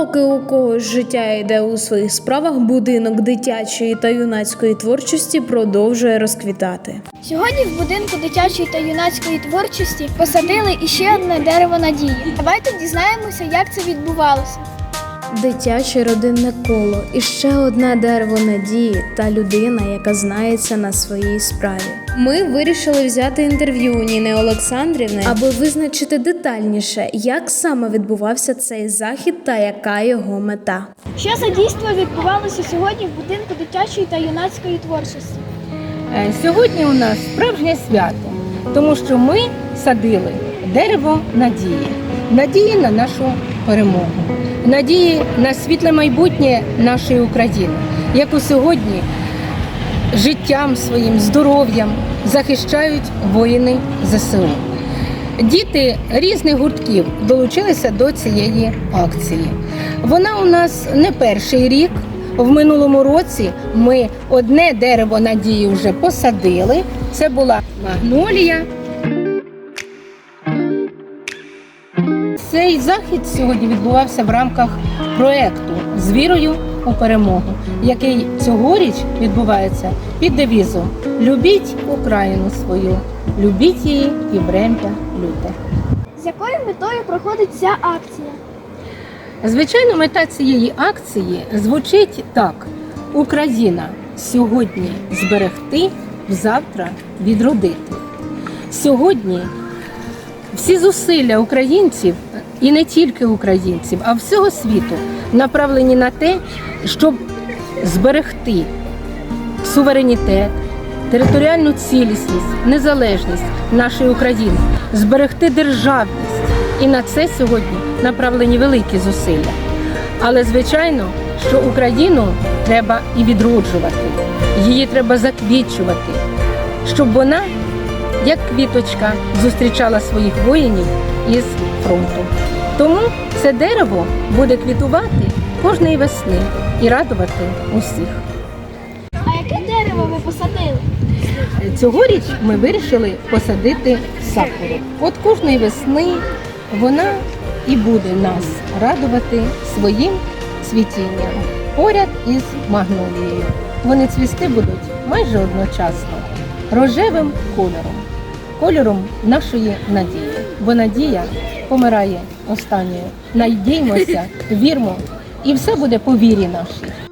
Поки у когось життя йде у своїх справах, будинок дитячої та юнацької творчості продовжує розквітати. Сьогодні в будинку дитячої та юнацької творчості посадили іще одне дерево надії. Давайте дізнаємося, як це відбувалося. Дитяче родинне коло і ще одне дерево надії та людина, яка знається на своїй справі. Ми вирішили взяти інтерв'ю у Ніни Олександрівни, аби визначити детальніше, як саме відбувався цей захід та яка його мета. Що за дійство відбувалося сьогодні в будинку дитячої та юнацької творчості? Е, Сьогодні у нас справжнє свято, тому що ми садили дерево надії, надії на нашу перемогу, надії на світле майбутнє нашої України, яку сьогодні життям своїм, здоров'ям захищають воїни ЗСУ. Діти різних гуртків долучилися до цієї акції. Вона у нас не перший рік. В минулому році ми одне дерево надії вже посадили. Це була магнолія. Цей захід сьогодні відбувався в рамках проекту з вірою у перемогу, який цьогоріч відбувається під девізом Любіть Україну свою, любіть її і врем'я люте. З якою метою проходить ця акція? Звичайно, мета цієї акції звучить так: Україна сьогодні зберегти, завтра відродити. Сьогодні всі зусилля українців, і не тільки українців, а всього світу направлені на те, щоб зберегти суверенітет, територіальну цілісність, незалежність нашої України, зберегти державність. І на це сьогодні направлені великі зусилля. Але звичайно, що Україну треба і відроджувати, її треба заквічувати, щоб вона, як квіточка, зустрічала своїх воїнів із фронту. Тому це дерево буде квітувати кожної весни і радувати усіх. А яке дерево ви посадили? Цьогоріч ми вирішили посадити сакуру. От кожної весни вона і буде нас радувати своїм цвітінням поряд із магнолією. Вони цвісти будуть майже одночасно рожевим кольором, кольором нашої надії. Бо надія помирає останньою. Надіймося, вірмо, і все буде по вірі нашій.